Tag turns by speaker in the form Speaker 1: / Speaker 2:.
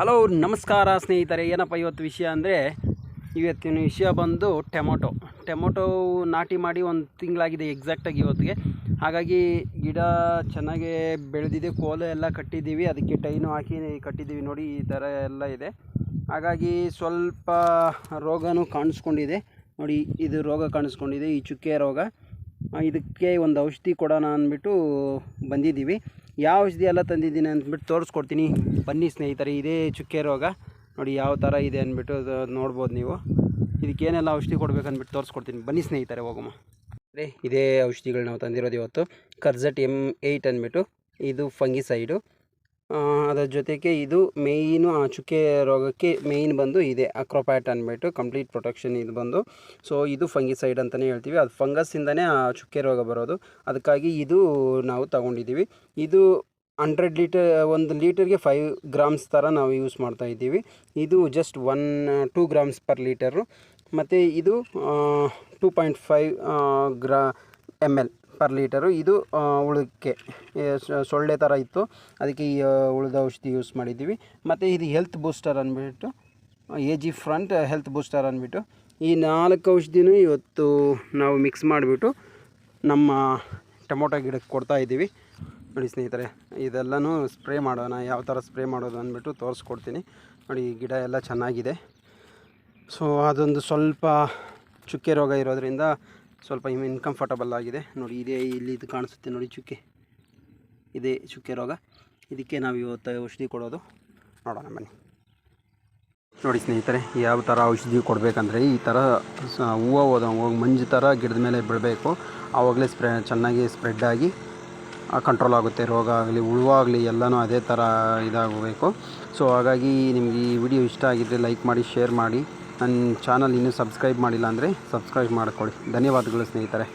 Speaker 1: Hello, ನಮಸ್ಕಾರ ಸ್ನೇಹಿತರೆ. ಏನಪ್ಪ ಇವತ್ತು ವಿಷಯ ಅಂದರೆ, ಇವತ್ತಿನ ವಿಷಯ ಬಂದು ಟೊಮೊಟೊ. ಟೊಮೊಟೊ ನಾಟಿ ಮಾಡಿ ಒಂದು ತಿಂಗಳಾಗಿದೆ ಎಕ್ಸಾಕ್ಟಾಗಿ ಇವತ್ತಿಗೆ. ಹಾಗಾಗಿ ಗಿಡ ಚೆನ್ನಾಗಿ ಬೆಳೆದಿದೆ, ಕೋಲು ಎಲ್ಲ ಕಟ್ಟಿದ್ದೀವಿ. ಅದಕ್ಕೆ ಟೈನು ಹಾಕಿ ಕಟ್ಟಿದ್ದೀವಿ ನೋಡಿ, ಈ ಥರ ಎಲ್ಲ ಇದೆ. ಹಾಗಾಗಿ ಸ್ವಲ್ಪ ರೋಗನೂ ಕಾಣಿಸ್ಕೊಂಡಿದೆ. ನೋಡಿ, ಇದು ರೋಗ ಕಾಣಿಸ್ಕೊಂಡಿದೆ, ಈ ಚುಕ್ಕೆ ರೋಗ. ಇದಕ್ಕೆ ಒಂದು ಔಷಧಿ ಕೊಡೋಣ ಅಂದ್ಬಿಟ್ಟು ಬಂದಿದ್ದೀವಿ. ಯಾವ ಔಷಧಿ ಎಲ್ಲ ತಂದಿದ್ದೀನಿ ಅಂದ್ಬಿಟ್ಟು ತೋರಿಸ್ಕೊಡ್ತೀನಿ. ಬನ್ನಿ ಸ್ನೇಹಿತರೆ, ಇದೇ ಚುಕ್ಕೆ ರೋಗ. ನೋಡಿ ಯಾವ ಥರ ಇದೆ ಅಂದ್ಬಿಟ್ಟು ಅದು ನೋಡ್ಬೋದು ನೀವು. ಇದಕ್ಕೇನೆಲ್ಲ ಔಷಧಿ ಕೊಡ್ಬೇಕು ಅಂದ್ಬಿಟ್ಟು ತೋರಿಸ್ಕೊಡ್ತೀನಿ. ಬನ್ನಿ ಸ್ನೇಹಿತರೆ ಹೋಗಮ್ಮ ಅದೇ ಇದೇ ಔಷಧಿಗಳು ನಾವು ತಂದಿರೋದು ಇವತ್ತು. ಕರ್ಜಟ್ ಎಂ ಏಯ್ಟ್ ಅಂದ್ಬಿಟ್ಟು, ಇದು ಫಂಗಿಸೈಡು ಅದರ ಜೊತೆಗೆ ಇದು ಮೇಯ್ನು ಆ ಚುಕ್ಕೆ ರೋಗಕ್ಕೆ ಮೇಯ್ನ್ ಬಂದು ಇದೆ. ಅಕ್ರೋಪ್ಯಾಟ್ ಅಂದ್ಬಿಟ್ಟು ಕಂಪ್ಲೀಟ್ ಪ್ರೊಟೆಕ್ಷನ್ ಇದು ಬಂದು. ಸೊ ಇದು ಫಂಗಿಸೈಡ್ ಅಂತಲೇ ಹೇಳ್ತೀವಿ. ಅದು ಫಂಗಸ್ಸಿಂದನೇ ಆ ಚುಕ್ಕೆ ರೋಗ ಬರೋದು. ಅದಕ್ಕಾಗಿ ಇದು ನಾವು ತಗೊಂಡಿದ್ದೀವಿ. ಇದು ಹಂಡ್ರೆಡ್ ಲೀಟರ್, ಒಂದು ಲೀಟರ್ಗೆ ಫೈವ್ ಗ್ರಾಮ್ಸ್ ಥರ ನಾವು ಯೂಸ್ ಮಾಡ್ತಾ ಇದ್ದೀವಿ. ಇದು just one, two grams per litre. ಮತ್ತು ಇದು two point five gram, M L. Per litre ಇದು ಉಳಕ್ಕೆ ಸೊಳ್ಳೆ ಥರ ಇತ್ತು. ಅದಕ್ಕೆ ಈ ಉಳಿದ ಔಷಧಿ ಯೂಸ್ ಮಾಡಿದ್ದೀವಿ. ಮತ್ತು ಇದು ಹೆಲ್ತ್ ಬೂಸ್ಟರ್ ಅಂದ್ಬಿಟ್ಟು A G front health booster ಅಂದ್ಬಿಟ್ಟು, ಈ ನಾಲ್ಕು ಔಷಧಿನೂ ಇವತ್ತು ನಾವು ಮಿಕ್ಸ್ ಮಾಡಿಬಿಟ್ಟು ನಮ್ಮ ಟೊಮೊಟೊ ಗಿಡಕ್ಕೆ ಕೊಡ್ತಾ ಇದ್ದೀವಿ. ನೋಡಿ ಸ್ನೇಹಿತರೆ, ಇದೆಲ್ಲನೂ ಸ್ಪ್ರೇ ಮಾಡೋಣ, ಯಾವ ಥರ ಸ್ಪ್ರೇ ಮಾಡೋದು ಅಂದ್ಬಿಟ್ಟು ತೋರಿಸ್ಕೊಡ್ತೀನಿ. ನೋಡಿ, ಈ ಗಿಡ ಎಲ್ಲ ಚೆನ್ನಾಗಿದೆ. ಸೊ ಅದೊಂದು ಸ್ವಲ್ಪ ಚುಕ್ಕೆ ರೋಗ ಇರೋದ್ರಿಂದ ಸ್ವಲ್ಪ ಇನ್ಕಂಫರ್ಟಬಲ್ ಆಗಿದೆ. ನೋಡಿ, ಇದೇ ಇಲ್ಲಿ ಇದು ಕಾಣಿಸುತ್ತೆ ನೋಡಿ ಚುಕ್ಕೆ. ಇದೇ ಚುಕ್ಕೆ ರೋಗ. ಇದಕ್ಕೆ ನಾವು ಇವತ್ತು ಔಷಧಿ ಕೊಡೋದು. ನೋಡೋಣ ಬನ್ನಿ. ನೋಡಿ ಸ್ನೇಹಿತರೆ, ಯಾವ ಥರ ಔಷಧಿ ಕೊಡಬೇಕಂದ್ರೆ ಈ ಥರ ಹೂವು ಹೋದ ಮಂಜು ಥರ ಗಿಡದ ಮೇಲೆ ಬಿಡಬೇಕು. ಆವಾಗಲೇ ಸ್ಪ್ರೆ ಚೆನ್ನಾಗಿ ಸ್ಪ್ರೆಡ್ ಆಗಿ ಕಂಟ್ರೋಲ್ ಆಗುತ್ತೆ. ರೋಗ ಆಗಲಿ ಹುಳುವಾಗಲಿ ಎಲ್ಲನೂ ಅದೇ ಥರ ಇದಾಗಬೇಕು. ಸೊ ಹಾಗಾಗಿ ನಿಮಗೆ ಈ ವಿಡಿಯೋ ಇಷ್ಟ ಆಗಿದ್ದರೆ ಲೈಕ್ ಮಾಡಿ ಶೇರ್ ಮಾಡಿ. ನನ್ನ ಚಾನಲ್ ಇನ್ನೂ ಸಬ್ಸ್ಕ್ರೈಬ್ ಮಾಡಿಲ್ಲ ಅಂದರೆ ಸಬ್ಸ್ಕ್ರೈಬ್ ಮಾಡಿಕೊಳ್ಳಿ. ಧನ್ಯವಾದಗಳು ಸ್ನೇಹಿತರೆ.